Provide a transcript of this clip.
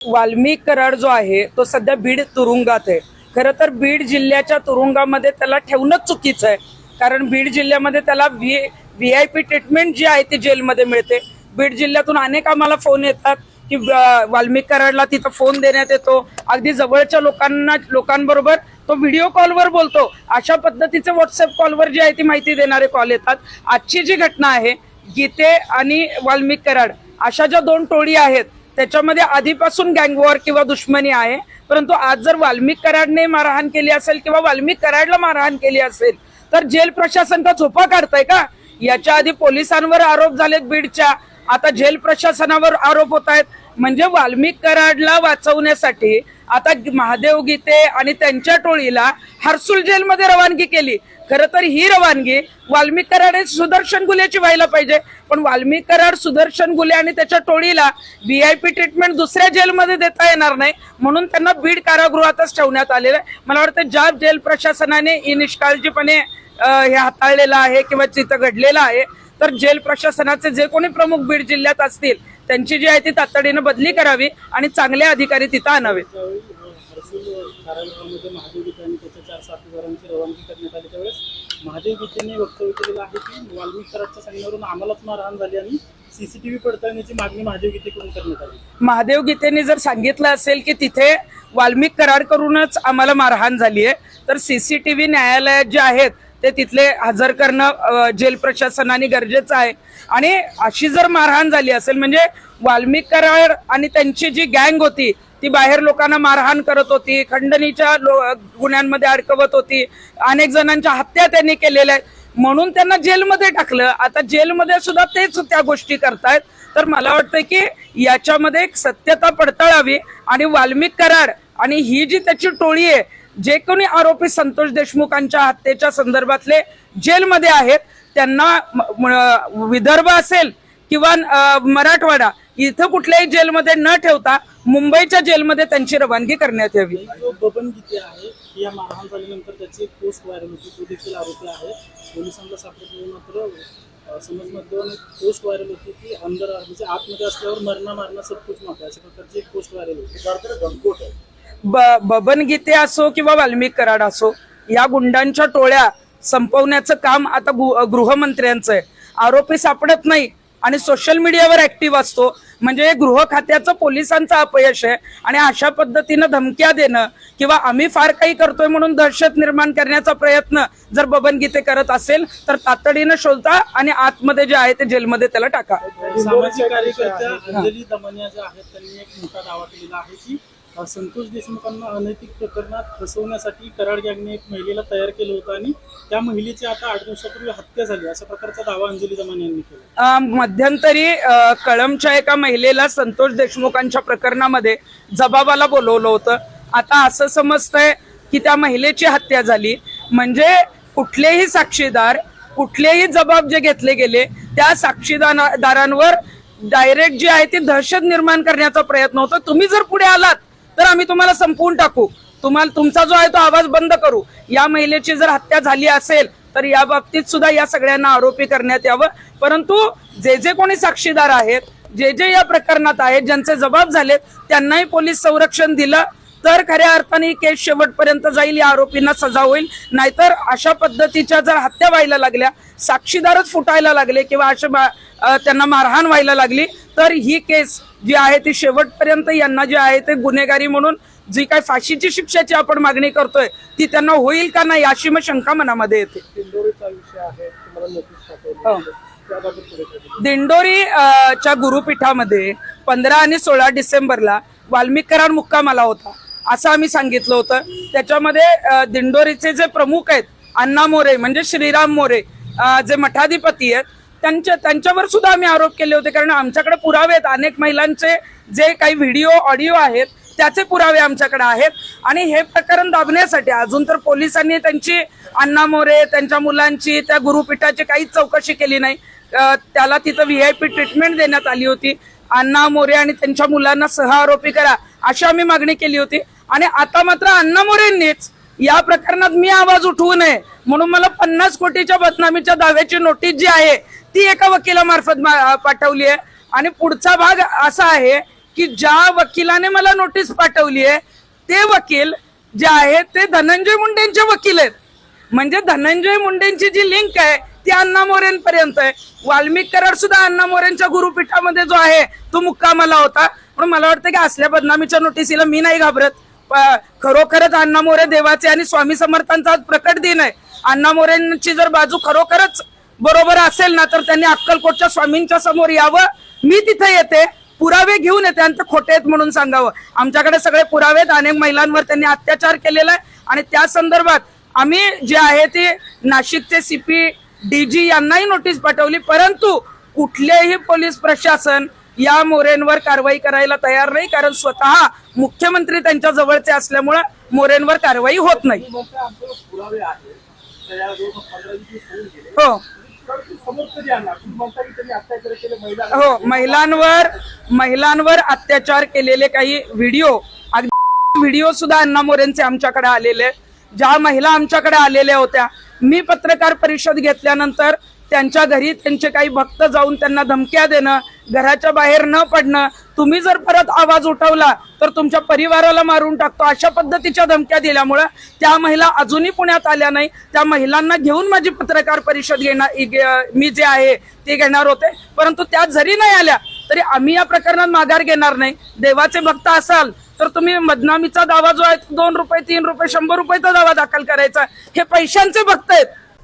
वाल्मिक कराड जो आहे तो सध्या बीड तुरुंगात आहे. खरं तर बीड जिल्ह्याच्या तुरुंगामध्ये त्याला ठेवणंच चुकीचं आहे. कारण बीड जिल्ह्यामध्ये त्याला V V I P treatment जी आहे ती जेलमध्ये मिळते. बीड जिल्ह्यातून अनेक आम्हाला फोन येतात की वाल्मिक कराडला तिथं फोन देण्यात येतो. अगदी जवळच्या लोकांना लोकांबरोबर तो व्हिडिओ कॉलवर बोलतो. अशा पद्धतीचे व्हॉट्सअप कॉलवर जी आहे ती माहिती देणारे कॉल येतात. आजची जी घटना आहे गीते आणि वाल्मिक कराड अशा ज्या दोन टोळी आहेत त्याच्यामध्ये आधीपासून गँगवॉर किंवा दुश्मनी आहे. परंतु आज जर वाल्मिक कराडने मारहाण केली असेल किंवा वाल्मिक कराडला मारहाण केली असेल तर जेल प्रशासन का झोपा काढताय का? याच्या आधी पोलिसांवर आरोप झालेत बीडच्या. आता जेल प्रशासनावर आरोप होत आहेत म्हणजे वाल्मिक कराडला वाचवण्यासाठी आता महादेव गीते आणि त्यांच्या टोळीला हर्सुल जेलमध्ये रवानगी केली. खरं तर ही रवानगी वाल्मिक कराड हे सुदर्शन गुल्याची व्हायला पाहिजे. पण वाल्मिक कराड सुदर्शन गुले आणि त्याच्या टोळीला व्ही आय पी ट्रीटमेंट दुसऱ्या जेलमध्ये देता येणार नाही म्हणून त्यांना बीड कारागृहातच ठेवण्यात आलेलं आहे. मला वाटतं ज्या जेल प्रशासनाने ही निष्काळजीपणे हे हाताळलेलं आहे किंवा तिथं घडलेलं आहे तर जेल प्रशासनाचे जे कोणी प्रमुख बीड जिल्ह्यात असतील त्यांची जी आहे ती तातडीनं बदली करावी आणि चांगले अधिकारी तिथं आणावेत महादेव गीतेने वक्तव्य केलेलं आहे की वाल्मिक सांगण्यावरून आम्हालाच मारहाण झाली आणि सीसीटीव्ही पडताळण्याची मागणी महादेव गीतेकडून करण्यात आली महादेव गीतेने जर सांगितलं असेल की तिथे वाल्मिक करार करूनच आम्हाला मारहाण झाली आहे तर सीसीटीव्ही न्यायालयात जे आहेत ते तिथले हजर करणं जेल प्रशासनाने गरजेचं आहे. आणि अशी जर मारहाण झाली असेल म्हणजे वाल्मिक करार आणि त्यांची जी गँग होती ती बाहेर लोकांना मारहाण करत होती खंडणीच्या लो- गुन्ह्यांमध्ये अडकवत होती अनेक जणांच्या हत्या त्यांनी केलेल्या आहेत. म्हणून त्यांना जेलमध्ये टाकलं. आता जेलमध्ये सुद्धा तेच त्या गोष्टी करतायत. तर मला वाटतं की याच्यामध्ये एक सत्यता पडताळावी आणि वाल्मिक कराड आणि ही जी त्याची टोळी आहे जे कोणी आरोपी संतोष देशमुखांच्या हत्येच्या संदर्भातले जेलमध्ये आहेत त्यांना विदर्भ असेल किंवा मराठवाडा इथं कुठल्याही जेलमध्ये न ठेवता मुंबईच्या जेलमध्ये त्यांची रवानगी करण्यात यावी. बबन आहे की या मारहाण झाल्यानंतर त्याची एक पोस्ट व्हायरल होती. तो देखील आरोपी आहे. पोलिसांना सापडले मात्र अ, समजमध्ये पोस्ट व्हायरल होती की अंदर म्हणजे आतमध्ये असल्यावर मरणा मारणं सब कुछ आहे. अशा प्रकारची एक पोस्ट व्हायरल होती. ब- बबन गीते असो किंवा वाल्मिक कराड असो या गुंडांच्या टोळ्या संपवण्याचं काम आता गृहमंत्र्यांचं आहे. आरोपी सापडत नाही आणि सोशल मीडियावर ऍक्टिव्ह असतो. म्हणजे हे गृह खात्याचं पोलिसांचं अपयश आहे आणि अशा पद्धतीनं धमक्या देणं किंवा आम्ही फार काही करतोय म्हणून दहशत निर्माण करण्याचा प्रयत्न जर बबन गीते करत असेल तर तातडीनं शोधता आणि आतमध्ये जे आहे ते जेलमध्ये त्याला टाका. सामाजिक कार्यकर्त्या अंजली दमनिया ज्या आहेत त्यांनी एक मोठा दावा केलेला आहे की संतोष देशमुखांना अनैतिक प्रकरणात फसवण्यासाठी कराड गँगने एक महिलेला तयार केलं होतं आणि त्या महिलेची आता आठ दिवसापूर्वी हत्या झाली. अशा प्रकारचा दावा अंजली जमान यांनी केला. मध्यंतरी कळमच्या एका महिलेला संतोष देशमुखांच्या प्रकरणामध्ये जबाबाला बोलवलं होतं. आता असं समजतंय की त्या महिलेची हत्या झाली. म्हणजे कुठलेही साक्षीदार कुठलेही जबाब जे घेतले गेले त्या साक्षीदारांवर डायरेक्ट जी आहे ती दहशत निर्माण करण्याचा प्रयत्न होता. तुम्ही जर पुढे आलात तर आम्ही तुम्हाला संपवून टाकू. तुम्हाला तुमचा जो आहे तो आवाज बंद करू. या महिलेची जर हत्या झाली असेल तर या बाबतीत सुद्धा या सगळ्यांना आरोपी करण्यात यावं. परंतु जे जे कोणी साक्षीदार आहेत जे जे या प्रकरणात आहेत ज्यांचे जबाब झालेत त्यांनाही पोलीस संरक्षण दिलं तर खऱ्या अर्थाने ही केस शेवटपर्यंत जाईल या आरोपींना सजा होईल. नाहीतर अशा पद्धतीच्या जर हत्या व्हायला लागल्या साक्षीदारच फुटायला लागले किंवा अशा त्यांना मारहाण व्हायला लागली तर ही केस जी आहे ती शेवटपर्यंत यांना जे आहे ते गुन्हेगारी म्हणून जी काय फाशीची शिक्षाची आपण मागणी करतोय ती त्यांना होईल का नाही अशी मग शंका मनामध्ये येते. हो. दिंडोरी च्या गुरुपीठामध्ये पंधरा आणि सोळा डिसेंबरला वाल्मिक कराड मुक्काम आला होता असं आम्ही सांगितलं होतं. त्याच्यामध्ये दिंडोरीचे जे प्रमुख आहेत अण्णा मोरे म्हणजे श्रीराम मोरे जे मठाधिपती आहेत त्यांच्या त्यांच्यावर सुद्धा आम्ही आरोप केले होते. कारण आमच्याकडे पुरावे आहेत. अनेक महिलांचे जे काही व्हिडिओ ऑडिओ आहेत त्याचे पुरावे आमच्याकडे आहेत. आणि हे प्रकरण दाबण्यासाठी अजून तर पोलिसांनी त्यांची अण्णा मोरे त्यांच्या मुलांची त्या गुरुपीठाची काहीच चौकशी केली नाही. त्याला तिथं पी ट्रीटमेंट देण्यात आली होती. अण्णा मोरे आणि त्यांच्या मुलांना सह आरोपी करा अशी आम्ही मागणी केली होती. आणि आता मात्र अण्णा मोरेंनीच या प्रकरणात मी आवाज उठवू नये. म्हणून मला पन्नास कोटीच्या बदनामीच्या दाव्याची नोटीस जी आहे ती एका वकिलामार्फत मा- पाठवली आहे. आणि पुढचा भाग असा आहे की ज्या वकिलाने मला नोटीस पाठवली आहे ते वकील जे आहेत ते धनंजय मुंडेंचे वकील आहेत. म्हणजे धनंजय मुंडेंची जी लिंक आहे ती अण्णा मोरेंपर्यंत आहे. वाल्मिक कराड सुद्धा अण्णा मोरेंच्या गुरुपीठामध्ये जो आहे तो मुक्कामाला होता. म्हणून मला वाटतं की असल्या बदनामीच्या नोटीसीला मी नाही घाबरत. खरोखरच अण्णा मोरे देवाचे आणि स्वामी समर्थांचा आज प्रकट दिन आहे. अण्णा मोरेंची जर बाजू खरोखरच बरोबर असेल ना तर त्यांनी अक्कलकोटच्या स्वामींच्या समोर यावं. मी तिथे येते. पुरावे घेऊन येते आणि ते खोटे आहेत म्हणून सांगावं. आमच्याकडे सगळे पुरावे आहेत. अनेक महिलांवर त्यांनी अत्याचार केलेला आहे. आणि त्या संदर्भात आम्ही जे आहे ते नाशिकचे सीपी डीजी यांनाही नोटीस पाठवली. परंतु कुठलेही पोलीस प्रशासन या मोरेंवर कारवाई करायला तयार नाही कारण स्वतः मुख्यमंत्री त्यांच्या जवळचे असल्यामुळे मोरेंवर कारवाई होत नाही. हो. हो महिलांवर महिलांवर अत्याचार केलेले काही व्हिडिओ अगदी व्हिडिओ सुद्धा अण्णा मोरेंचे आमच्याकडे आलेले ज्या महिला आमच्याकडे आलेल्या होत्या मी पत्रकार परिषद घेतल्यानंतर त्यांच्या घरी त्यांचे काही भक्त जाऊन त्यांना धमक्या देणं घराच्या बाहेर न पडणं तुम्ही जर परत आवाज उठवला तर तुमच्या परिवाराला मारून टाकतो. अशा पद्धतीच्या धमक्या दिल्यामुळं त्या महिला अजूनही पुण्यात आल्या नाही. त्या महिलांना घेऊन माझी पत्रकार परिषद घेणार मी जे आहे ते घेणार होते. परंतु त्या जरी नाही आल्या तरी आम्ही या प्रकरणात माघार घेणार नाही. देवाचे भक्त असाल तर तुम्ही बदनामीचा दावा जो आहे तो दोन रुपये तीन रुपये शंभर रुपयेचा दावा दाखल करायचा. हे पैशांचे भक्त आहेत.